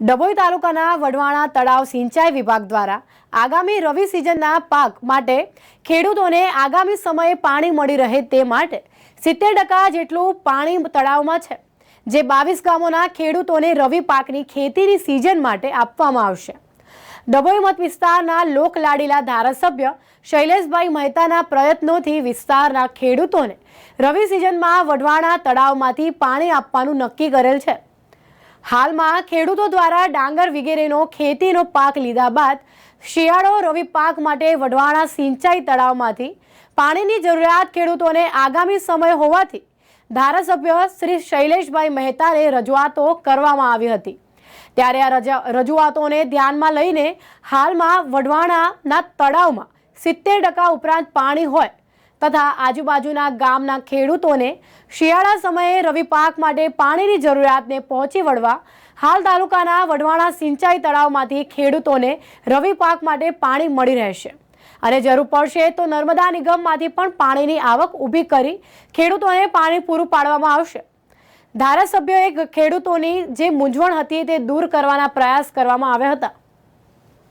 ડભોઈ તાલુકાના વઢવાણા તળાવ સિંચાઈ વિભાગ દ્વારા આગામી રવિ સિઝનના પાક માટે ખેડૂતોને આગામી સમયે પાણી મળી રહે તે માટે સિત્તેર ટકા જેટલું પાણી તળાવમાં છે, જે બાવીસ ગામોના ખેડૂતોને રવિ પાકની ખેતીની સિઝન માટે આપવામાં આવશે. ડભોઈ મત વિસ્તારના લોકલાડીલા ધારાસભ્ય શૈલેષભાઈ મહેતાના પ્રયત્નોથી વિસ્તારના ખેડૂતોને રવિ સિઝનમાં વઢવાણા તળાવમાંથી પાણી આપવાનું નક્કી કરેલ છે. હાલમાં ખેડૂતો દ્વારા ડાંગર વગેરેનો ખેતીનો પાક લીધા બાદ શિયાળો રવિ પાક માટે વઢવાણા સિંચાઈ તળાવમાંથી પાણીની જરૂરિયાત ખેડૂતોને આગામી સમય હોવાથી ધારાસભ્ય શ્રી શૈલેષભાઈ મહેતાને રજૂઆતો કરવામાં આવી હતી. ત્યારે આ રજા, રજૂઆતોને ધ્યાનમાં લઈને હાલમાં વઢવાણાના તળાવમાં સિત્તેર ટકા ઉપરાંત પાણી હોય તથા આજુબાજુના ગામના ખેડૂતોને શિયાળા સમયે રવિ પાક માટે પાણીની જરૂરિયાતને પહોંચી વળવા હાલ તાલુકાના વઢવાણા સિંચાઈ તળાવમાંથી ખેડૂતોને રવિ પાક માટે પાણી મળી રહેશે. અને જરૂર પડશે તો નર્મદા નિગમમાંથી પણ પાણીની આવક ઊભી કરી ખેડૂતોને પાણી પૂરું પાડવામાં આવશે. ધારાસભ્યોએ ખેડૂતોની જે મૂંઝવણ હતી તે દૂર કરવાના પ્રયાસ કરવામાં આવ્યા હતા.